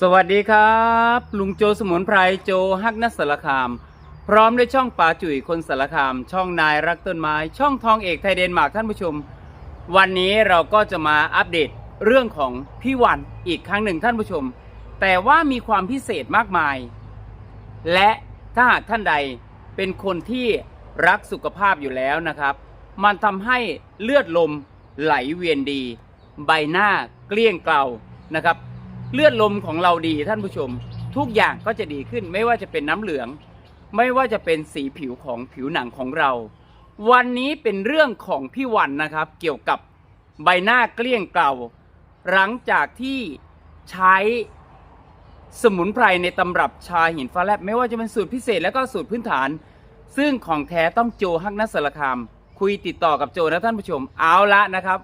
สวัสดีครับ ลุงโจสมุนไพรโจฮักนัสสารคาม พร้อมด้วยช่องป่าจุ๋ยคนสารคาม ช่องนายรักต้นไม้ ช่องทองเอกไทยเดนมาร์กท่านผู้ชม วันนี้เราก็จะมาอัปเดตเรื่องของพี่วันอีกครั้งหนึ่งท่านผู้ชม แต่ว่ามีความพิเศษมากมาย และถ้าหากท่านใดเป็นคนที่รักสุขภาพอยู่แล้วนะครับ มันทำให้เลือดลมไหลเวียนดี ใบหน้าเกลี้ยงเกลานะครับ เลือดลมของเราดีท่านผู้ชม ทุกอย่างก็จะดีขึ้นไม่ว่าจะเป็นน้ำเหลือง ไม่ว่าจะเป็นสีผิวของผิวหนังของเรา วันนี้เป็นเรื่องของพี่วันนะครับ เกี่ยวกับใบหน้าเกลี้ยงเกลาหลังจากที่ใช้สมุนไพรในตำรับชาหินฟ้าแลบไม่ว่าจะเป็นสูตรพิเศษแล้วก็สูตรพื้นฐาน ซึ่งของแท้ต้องโจฮักนัสสารคาม คุยติดต่อกับโจนะท่านผู้ชมเอาละนะครับ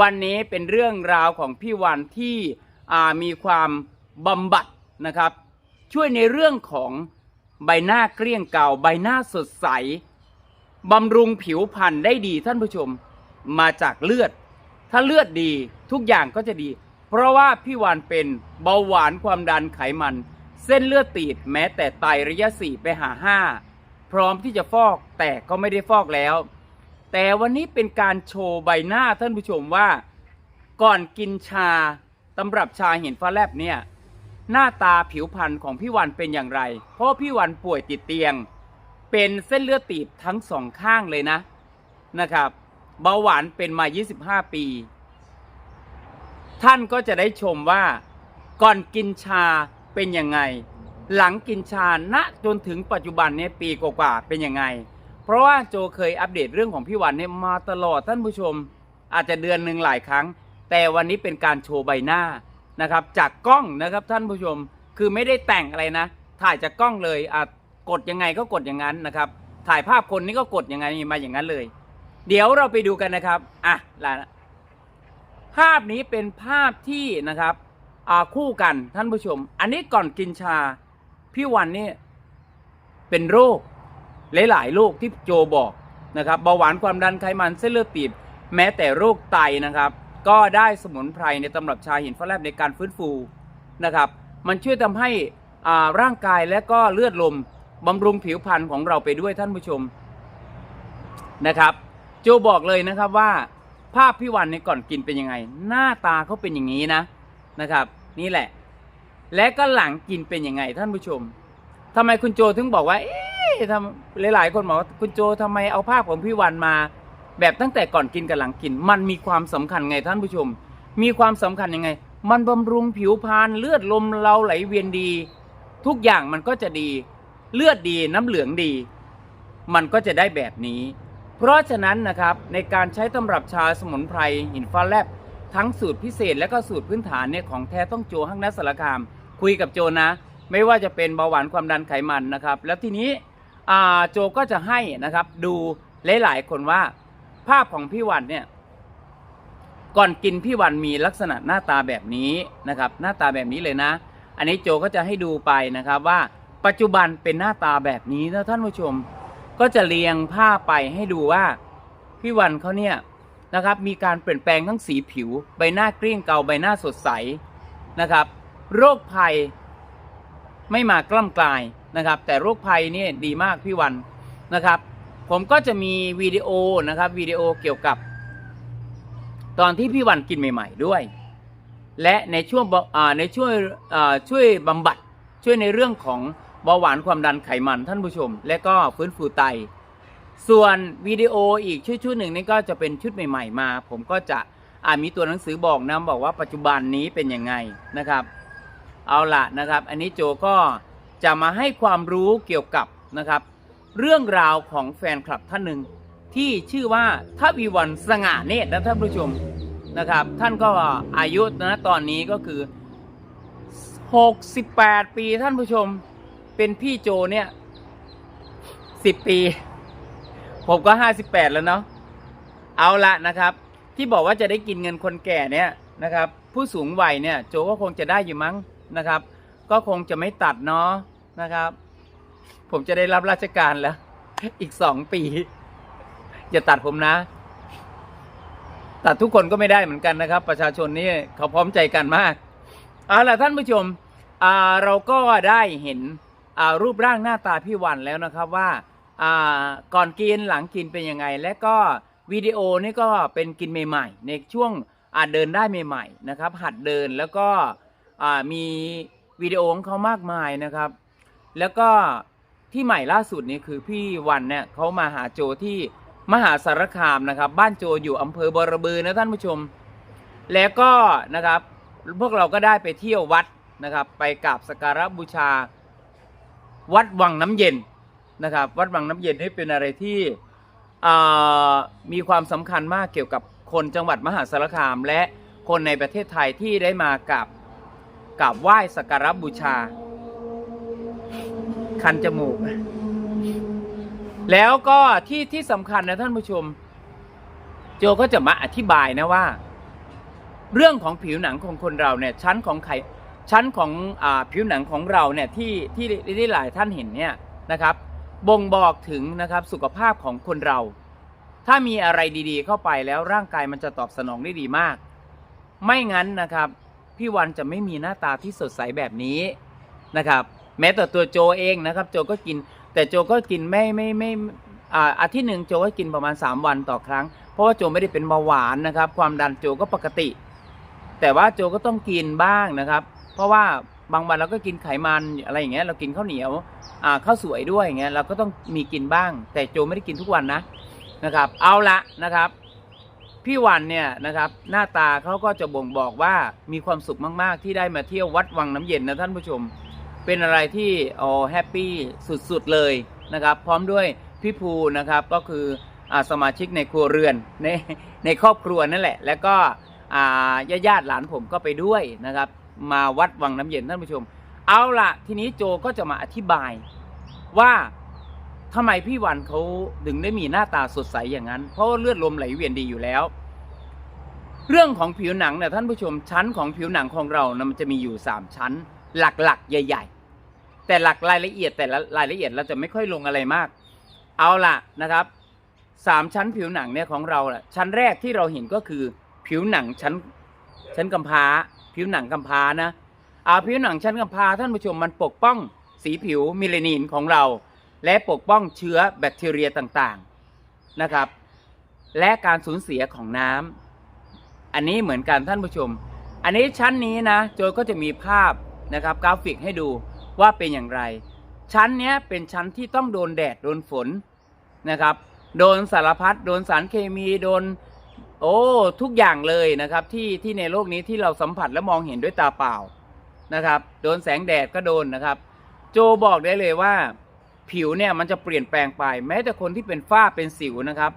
วันนี้เป็นเรื่องราวของพี่วันที่ มีความบำบัดนะครับ ช่วยในเรื่องของใบหน้าเกลี้ยงเก่า ใบหน้าสดใสบำรุงผิวพรรณได้ดีท่านผู้ชมมาจากเลือด ถ้าเลือดดีทุกอย่างก็จะดี เพราะว่าพี่วานเป็นเบาหวานความดันไขมัน เส้นเลือดตีบแม้แต่ไตระยะสี่ไปหาห้าพร้อมที่จะฟอกแต่ก็ไม่ได้ฟอกแล้ว แต่วันนี้เป็นการโชว์ใบหน้าท่านผู้ชมว่า ก่อนกินชา ตำรับชาเห็นฟ้าแลบเนี่ย หน้าตาผิวพรรณของพี่วันเป็นอย่างไร เพราะพี่วันป่วยติดเตียง เป็นเส้นเลือดตีบทั้งสองข้างเลยนะนะครับ เบาหวานเป็นมา 25 ปี ท่านก็จะได้ชมว่าก่อนกินชาเป็นยังไง หลังกินชาณจนถึงปัจจุบันเนี่ยปีกว่าๆเป็นยังไง เพราะว่าโจเคยอัปเดตเรื่องของพี่วันเนี่ยมาตลอดท่านผู้ชม อาจจะเดือนหนึ่งหลายครั้ง แต่วันนี้เป็นการโชว์ใบหน้านะครับ จากกล้องนะครับท่านผู้ชมคือไม่ได้แต่งอะไรนะ ถ่ายจากกล้องเลยอะกดยังไงก็กดอย่างนั้นนะครับ ถ่ายภาพคนนี้ก็กดยังไงมาอย่างนั้นเลย เดี๋ยวเราไปดูกันนะครับอะลานะภาพนี้เป็นภาพที่นะครับอ่าคู่กันท่านผู้ชม อันนี้ก่อนกินชาพี่วันนี่เป็นโรคหลายๆโรคที่โจบอกนะครับเบาหวานความดันไขมันเส้นเลือดตีบแม้แต่โรคไตนะครับ ก็ได้สมุนไพรในตำรับชาหินฟ้าแลบในการฟื้นฟูนะครับ มันช่วยทำให้อ่าร่างกายและก็เลือดลมบำรุงผิวพรรณของเราไปด้วยท่านผู้ชมนะครับ โจบอกเลยนะครับว่าภาพพี่วันในก่อนกินเป็นยังไง หน้าตาเขาเป็นอย่างนี้นะนะครับ นี่แหละ และก็หลังกินเป็นยังไงท่านผู้ชมทำไมคุณโจถึงบอกว่า เอ๊ะทำหลายๆคนบอกว่าคุณโจทำไมเอาภาพของพี่วันมา แบบตั้งแต่ก่อนกินกับหลังกิน มันมีความสำคัญไงท่านผู้ชม มีความสำคัญยังไง มันบำรุงผิวพรรณเลือดลมเราไหลเวียนดี ทุกอย่างมันก็จะดี เลือดดีน้ำเหลืองดี มันก็จะได้แบบนี้ เพราะฉะนั้นนะครับในการใช้ตำรับชาสมุนไพรหินฟ้าแลบทั้งสูตรพิเศษและก็สูตรพื้นฐานเนี่ยของแท้ต้องโจห้างนัสสารคาม คุยกับโจนะ ไม่ว่าจะเป็นเบาหวานความดันไขมันนะครับ แล้วทีนี้โจก็จะให้นะครับดูหลายๆคนว่า ภาพของพี่วันเนี่ย ก่อนกินพี่วันมีลักษณะหน้าตาแบบนี้นะครับ หน้าตาแบบนี้เลยนะ อันนี้โจก็จะให้ดูไปนะครับว่าปัจจุบันเป็นหน้าตาแบบนี้นะท่านผู้ชม ก็จะเรียงภาพไปให้ดูว่าพี่วันเขาเนี่ยนะครับมีการเปลี่ยนแปลงทั้งสีผิว ใบหน้าเกลี้ยงเกาใบหน้าสดใสนะครับ โรคภัยไม่มากล้ำกลายนะครับ แต่โรคภัยนี่ดีมากพี่วันนะครับ ผมก็จะมีวิดีโอนะครับวิดีโอเกี่ยวกับ ตอนที่พี่วันกินใหม่ ๆ ด้วย และในช่วงในช่วยช่วยบำบัดช่วยในเรื่องของเบาหวานความดันไขมันท่านผู้ชม และก็ฟื้นฟูไต ส่วนวิดีโออีกชุดชุดหนึ่งนี่ก็จะเป็นชุดใหม่ ๆ มา ผมก็จะอ่ามีตัวหนังสือบอกนะบอกว่าปัจจุบันนี้เป็นยังไงนะครับ เอาละนะครับ อันนี้โจก็จะมาให้ความรู้เกี่ยวกับนะครับ เรื่องราวของแฟนคลับท่านหนึ่งที่ชื่อว่าทวีวันสง่าเนตรนะท่านผู้ชมนะครับ ท่านก็อายุนะตอนนี้ก็คือ 68 ปีท่านผู้ชมเป็นพี่โจเนี่ย10 ปี ผมก็ 58 แล้วเนาะเอาละนะครับ ที่บอกว่าจะได้กินเงินคนแก่เนี่ยนะครับ ผู้สูงวัยเนี่ยโจก็คงจะได้อยู่มั้งนะครับ ก็คงจะไม่ตัดเนาะนะครับ ผมจะได้รับราชการแล้ว อีกสองปี อย่าตัดผมนะ ตัดทุกคนก็ไม่ได้เหมือนกันนะครับ ประชาชนนี่เขาพร้อมใจกันมากเอาล่ะท่านผู้ชมเราก็ได้เห็นรูปร่างหน้าตาพี่วันแล้วนะครับว่าก่อนกินหลังกินเป็นยังไง และก็วิดีโอนี่ก็เป็นกินใหม่ๆในช่วงอาจเดินได้ใหม่ๆนะครับ หัดเดินแล้วก็มีวิดีโอของเขามากมายนะครับ แล้วก็ ที่ใหม่ล่าสุดนี่คือพี่วันเนี่ยเขามาหาโจที่มหาสารคามนะครับ บ้านโจอยู่อำเภอบรบือนะท่านผู้ชม แล้วก็นะครับ พวกเราก็ได้ไปเที่ยววัดนะครับ ไปกราบสักการะบูชา วัดวังน้ำเย็นนะครับ วัดวังน้ำเย็นนี่เป็นอะไรที่มีความสำคัญมากเกี่ยวกับคนจังหวัดมหาสารคาม และคนในประเทศไทยที่ได้มากราบกราบไหว้สักการะบูชา คันจมูก แล้วก็ที่ที่สำคัญนะท่านผู้ชม โจก็จะมาอธิบายนะว่า เรื่องของผิวหนังของคนเราเนี่ย ชั้นของไขชั้นของอผิวหนังของเราเนี่ยที่ที่ที่หลายท่านเห็นเนี่ยนะครับ บ่งบอกถึงนะครับสุขภาพของคนเรา ถ้ามีอะไรดีๆ เข้าไปแล้วร่างกายมันจะตอบสนองได้ดีมาก ไม่งั้นนะครับ พี่วันจะไม่มีหน้าตาที่สดใสแบบนี้นะครับ แม้แต่ตัวโจเองนะครับ โจก็กิน แต่โจก็กินไม่ไม่ไม่อาทิตย์หนึ่งโจก็กินประมาณ 3 วันต่อครั้ง เพราะว่าโจไม่ได้เป็นเบาหวานนะครับ ความดันโจก็ปกติ แต่ว่าโจก็ต้องกินบ้างนะครับ เพราะว่าบางวันเราก็กินไขมันอะไรอย่างเงี้ยเรากินข้าวเหนียวข้าวสวยด้วยอย่างเงี้ยเราก็ต้องมีกินบ้าง แต่โจไม่ได้กินทุกวันนะนะครับ เอาละนะครับ พี่วันเนี่ยนะครับ หน้าตาเขาก็จะบ่งบอกว่ามีความสุขมาก ๆ ที่ได้มาเที่ยววัดวังน้ำเย็นนะท่านผู้ชม เป็นอะไรที่โอ้แฮปปี้สุดๆเลยนะครับ พร้อมด้วยพี่ภูนะครับก็คืออสมาชิกในครัวเรือนในในครอบครัวนั่นแหละ แล้วก็ญาติญาติหลานผมก็ไปด้วยนะครับ มาวัดวังน้ำเย็นท่านผู้ชม เอาละทีนี้โจก็จะมาอธิบายว่าทำไมพี่วันเขาถึงได้มีหน้าตาสดใสอย่างนั้น เพราะาเลือดลมไหลเวียนดีอยู่แล้ว เรื่องของผิวหนังเนี่ยท่านผู้ชมชั้นของผิวหนังของเรานะมันจะมีอยู่ 3 ชั้น หลักๆ ใหญ่ ๆ แต่หลักรายละเอียดแต่ละรายละเอียดเราจะไม่ค่อยลงอะไรมาก เอาล่ะนะครับสามชั้นผิวหนังเนี่ยของเราล่ะชั้นแรกที่เราเห็นก็คือผิวหนังชั้นชั้นกำพร้า ผิวหนังกำพร้านะอ่าผิวหนังชั้นกำพร้าท่านผู้ชมมันปกป้องสีผิวมิเลนินของเรา และปกป้องเชื้อแบคทีเรียต่างๆนะครับ และการสูญเสียของน้ำอันนี้เหมือนกันท่านผู้ชม อันนี้ชั้นนี้นะโจก็จะมีภาพนะครับกราฟิกให้ดู ว่าเป็นอย่างไร ชั้นเนี้ยเป็นชั้นที่ต้องโดนแดดโดนฝนนะครับ โดนสารพัดโดนสารเคมีโดนโอ้ทุกอย่างเลยนะครับที่ที่ในโลกนี้ที่เราสัมผัสและมองเห็นด้วยตาเปล่านะครับ โดนแสงแดดก็โดนนะครับ โจบอกได้เลยว่า ผิวเนี่ยมันจะเปลี่ยนแปลงไป แม้แต่คนที่เป็นฝ้าเป็นสิวนะครับ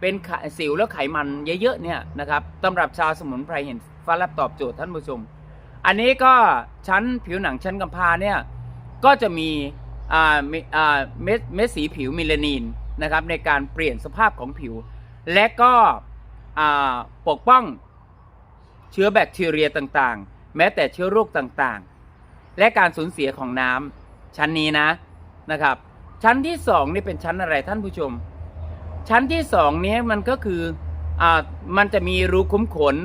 เป็นไขสิวแล้วไขมันเยอะๆเนี่ยนะครับตำรับชาวสมุนไพรเห็นฟ้ารับตอบโจทย์ท่านผู้ชม อันนี้ก็ชั้นผิวหนังชั้นกำพร้าเนี่ย ก็จะมีเม็ดเม็ดสีผิวมิลานินนะครับในการเปลี่ยนสภาพของผิว และก็ปกป้องเชื้อแบคทีเรียต่างๆ แม้แต่เชื้อโรคต่างๆ และการสูญเสียของน้ำชั้นนี้นะนะครับ ชั้นที่สองนี่เป็นชั้นอะไรท่านผู้ชม ชั้นที่สองนี้มันก็คืออมันจะมีรูคุ้มขน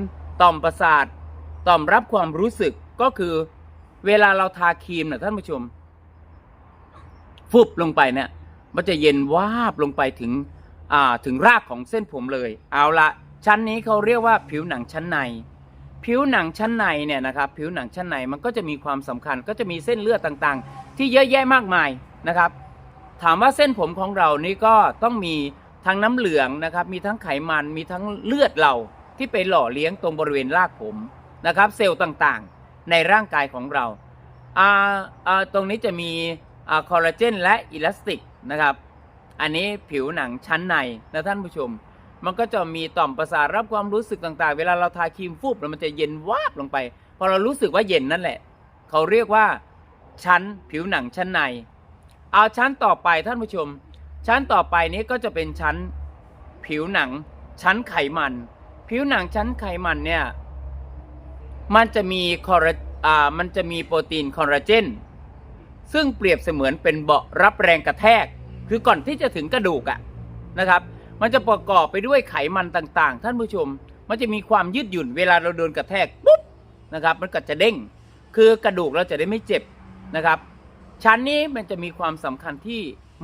ต่อมประสาท ต่อมรับความรู้สึกก็คือ เวลาเราทาครีมนะท่านผู้ชม ฟุบลงไปเนี่ยมันจะเย็นวาบลงไปถึงอ่าถึงรากของเส้นผมเลย เอาละชั้นนี้เขาเรียกว่าผิวหนังชั้นใน ผิวหนังชั้นในเนี่ยนะครับผิวหนังชั้นในมันก็จะมีความสำคัญก็จะมีเส้นเลือดต่างๆ ที่เยอะแยะมากมายนะครับ ถามว่าเส้นผมของเรานี่ก็ต้องมีทั้งน้ำเหลืองนะครับมีทั้งไขมันมีทั้งเลือดเราที่ไปหล่อเลี้ยงตรงบริเวณรากผมนะครับ เซลล์ต่างๆ ในร่างกายของเราอ่าอ่าตรงนี้จะมี คอลลาเจนและอิลาสติกนะครับ อันนี้ผิวหนังชั้นในนะท่านผู้ชม มันก็จะมีต่อมประสาทรับความรู้สึกต่างๆ เวลาเราทาครีมฟูบแล้วมันจะเย็นวาบลงไป พอเรารู้สึกว่าเย็นนั่นแหละ เขาเรียกว่าชั้นผิวหนังชั้นใน เอาชั้นต่อไปท่านผู้ชม ชั้นต่อไปนี้ก็จะเป็นชั้นผิวหนังชั้นไขมัน ผิวหนังชั้นไขมันเนี่ยมันจะมีคอลลาอ่ามันจะมีโปรตีนคอลลาเจน ซึ่งเปรียบเสมือนเป็นเบาะรับแรงกระแทก คือก่อนที่จะถึงกระดูกอะนะครับ มันจะประกอบไปด้วยไขมันต่างๆ ท่านผู้ชม มันจะมีความยืดหยุ่นเวลาเราโดนกระแทกปุ๊บนะครับ มันก็จะเด้ง คือกระดูกเราจะได้ไม่เจ็บนะครับ ชั้นนี้มันจะมีความสำคัญที่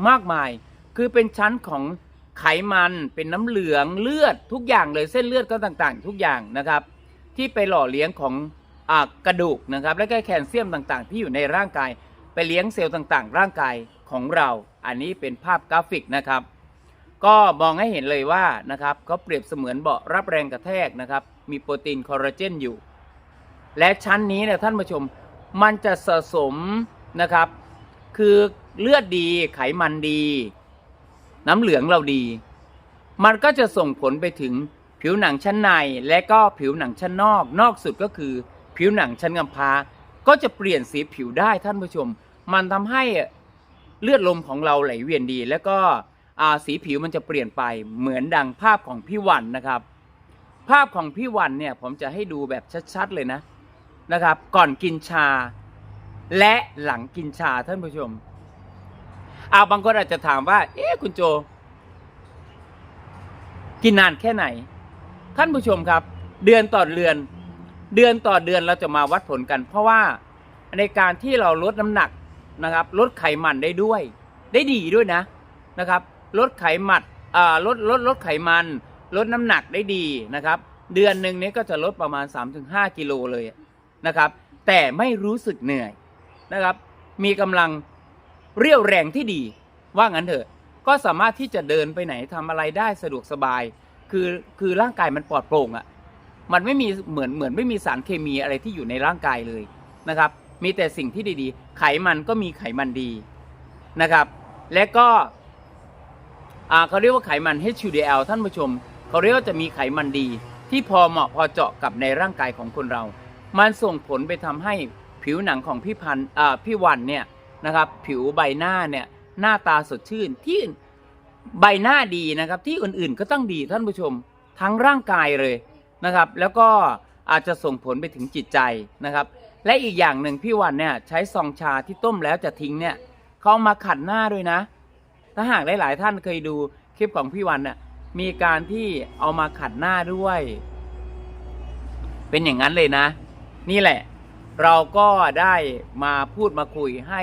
มากมาย คือเป็นชั้นของไขมันเป็นน้ำเหลืองเลือดทุกอย่างเลยเส้นเลือดก็ต่างๆ ทุกอย่างนะครับ ที่ไปหล่อเลี้ยงของอกระดูกนะครับ และก็แคลเซียมต่างๆ ที่อยู่ในร่างกาย ไปเลี้ยงเซลล์ต่างๆ ร่างกายของเรา อันนี้เป็นภาพกราฟิกนะครับ ก็มองให้เห็นเลยว่านะครับก็เปรียบเสมือนเบาะรับแรงกระแทกนะครับ มีโปรตีนคอลลาเจนอยู่ และชั้นนี้เนี่ยท่านผู้ชมมันจะสะสมนะครับ คือเลือดดีไขมันดี น้ำเหลืองเราดี มันก็จะส่งผลไปถึงผิวหนังชั้นในและก็ผิวหนังชั้นนอก นอกสุดก็คือผิวหนังชั้นกำพร้า ก็จะเปลี่ยนสีผิวได้ท่านผู้ชม มันทำให้เลือดลมของเราไหลเวียนดี แล้วก็สีผิวมันจะเปลี่ยนไปเหมือนดังภาพของพี่วันนะครับ ภาพของพี่วันเนี่ยผมจะให้ดูแบบชัดๆเลยนะนะครับ ก่อนกินชา และหลังกินชาท่านผู้ชมอาบางคนอาจจะถามว่า เอ๊ะคุณโจ กินนานแค่ไหน ท่านผู้ชมครับ เดือนต่อเดือน เดือนต่อเดือนเราจะมาวัดผลกัน เพราะว่าในการที่เราลดน้ำหนักนะครับ ลดไขมันได้ด้วย ได้ดีด้วยนะนะครับ ลดไขมันอ่าลดลดลดไขมัน ลดน้ำหนักได้ดีนะครับ เดือนหนึ่งนี้ก็จะลดประมาณ 3-5กิโลเลยนะครับ แต่ไม่รู้สึกเหนื่อยนะครับ มีกำลังเรี่ยวแรงที่ดี ว่างั้นเถอะ ก็สามารถที่จะเดินไปไหนทำอะไรได้สะดวกสบาย คือคือร่างกายมันปลอดโปร่งอะ่ะ มันไม่มีเหมือนเหมือนไม่มีสารเคมีอะไรที่อยู่ในร่างกายเลยนะครับ มีแต่สิ่งที่ดีๆ ไขมันก็มีไขมันดีนะครับ และก็เขาเรียกว่าไขมัน HDL ท่านผู้ชม เขาเรียกว่าจะมีไขมันดี ที่พอเหมาะพอเจาะกับในร่างกายของคนเรา มันส่งผลไปทำให้ผิวหนังของพี่พันพี่วันเนี่ยนะครับ ผิวใบหน้าเนี่ยหน้าตาสดชื่นที่ใบหน้าดีนะครับ ที่อื่นๆก็ต้องดีท่านผู้ชม ทั้งร่างกายเลย นะครับ แล้วก็อาจจะส่งผลไปถึงจิตใจนะครับ และอีกอย่างหนึ่งพี่วันเนี่ยใช้ซองชาที่ต้มแล้วจะทิ้งเนี่ยเขามาขัดหน้าด้วยนะ ถ้าหากหลาย ๆ ท่านเคยดูคลิปของพี่วันน่ะมีการที่เอามาขัดหน้าด้วย เป็นอย่างนั้นเลยนะ นี่แหละ เราก็ได้มาพูดมาคุยให้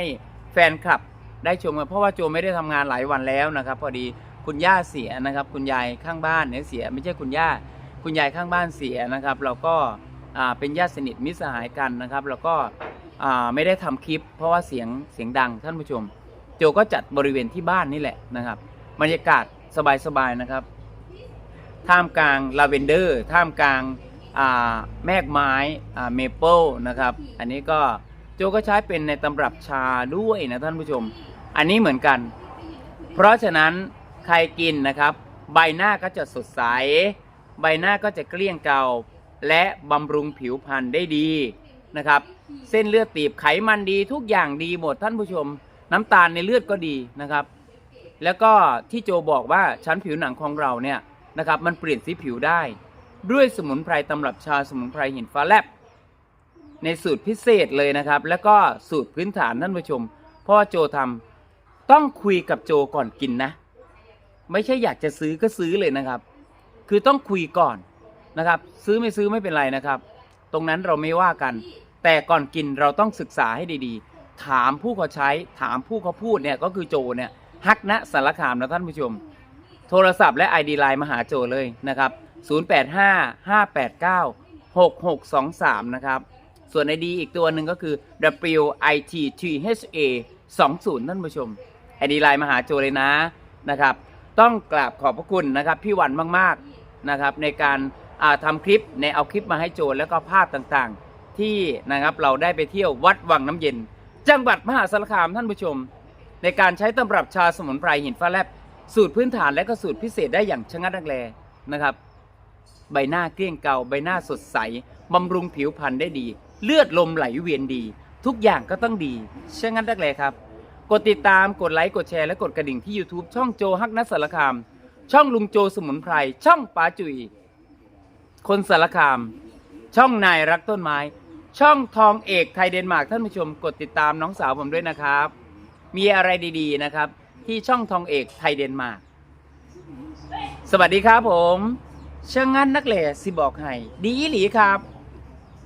แฟนคลับได้ชมกันเพราะว่าโจไม่ได้ทำงานหลายวันแล้วนะครับ พอดีคุณย่าเสียนะครับ คุณยายข้างบ้านเนี่ยเสีย ไม่ใช่คุณย่า คุณยายข้างบ้านเสียนะครับ เราก็เป็นญาติสนิทมิตรสหายกันนะครับ แล้วก็ไม่ได้ทำคลิป เพราะว่าเสียงเสียงดังท่านผู้ชม โจก็จัดบริเวณที่บ้านนี่แหละนะครับบรรยากาศสบายๆนะครับ ท่ามกลางลาเวนเดอร์ท่ามกลางแมกไม้เมเปิลนะครับ อันนี้ก็โจก็ใช้เป็นในตำรับชาด้วยนะท่านผู้ชม อันนี้เหมือนกัน เพราะฉะนั้นใครกินนะครับ ใบหน้าก็จะสดใส ใบหน้าก็จะเกลี้ยงเกลาและบำรุงผิวพรรณได้ดีนะครับ เส้นเลือดตีบไขมันดีทุกอย่างดีหมดท่านผู้ชม น้ำตาลในเลือดก็ดีนะครับ แล้วก็ที่โจบอกว่าชั้นผิวหนังของเราเนี่ยนะครับมันเปลี่ยนสีผิวได้ ด้วยสมุนไพรตำรับชาสมุนไพรหินฟ้าแลบในสูตรพิเศษเลยนะครับ แล้วก็สูตรพื้นฐานท่านผู้ชมเพราะว่าโจทำต้องคุยกับโจก่อนกินนะ ไม่ใช่อยากจะซื้อก็ซื้อเลยนะครับ คือต้องคุยก่อนนะครับ ซื้อไม่ซื้อไม่เป็นไรนะครับ ตรงนั้นเราไม่ว่ากัน แต่ก่อนกินเราต้องศึกษาให้ดีๆ ถามผู้เขาใช้ถามผู้เขาพูดเนี่ยก็คือโจเนี่ยฮักณสารคามนะท่านผู้ชม โทรศัพท์และ ID ไลน์มาหาโจเลยนะครับ 0855896623 นะครับ ส่วน ID อีกตัวหนึ่งก็คือ WITTHA 20 ท่านผู้ชม ID ไลน์มาหาโจเลยนะนะครับ ต้องกราบขอบพระคุณนะครับ พี่วันมากๆ นะครับในการาทำคลิปในเอาคลิปมาให้โจแล้วก็ภาพต่างๆ ที่นะครับเราได้ไปเที่ยววัดวังน้ำเย็น จังหวัดมหาสารคามท่านผู้ชม ในการใช้ตำรับชาสมุนไพรหินฟ้าแลบสูตรพื้นฐานและก็สูตรพิเศษได้อย่างชะงัดนักแลนะครับ ใบหน้าเกลี้ยงเกาใบหน้าสดใสบำรุงผิวพรรณได้ดี เลือดลมไหลเวียนดี ทุกอย่างก็ต้องดีชะงัดนักแลครับ กดติดตามกดไลค์กดแชร์และกดกระดิ่งที่ YouTube ช่องโจฮักนัสสารคาม ช่องลุงโจสมุนไพร ช่องป้าจุยคนสารคาม ช่องนายรักต้นไม้ ช่องทองเอกไทยเดนมาร์กท่านผู้ชมกดติดตามน้องสาวผมด้วยนะครับ มีอะไรดีๆนะครับ ที่ช่องทองเอกไทยเดนมาร์กสวัสดีครับผมช่างงั้นนักเลสิบอกให้ดีอีหลีครับ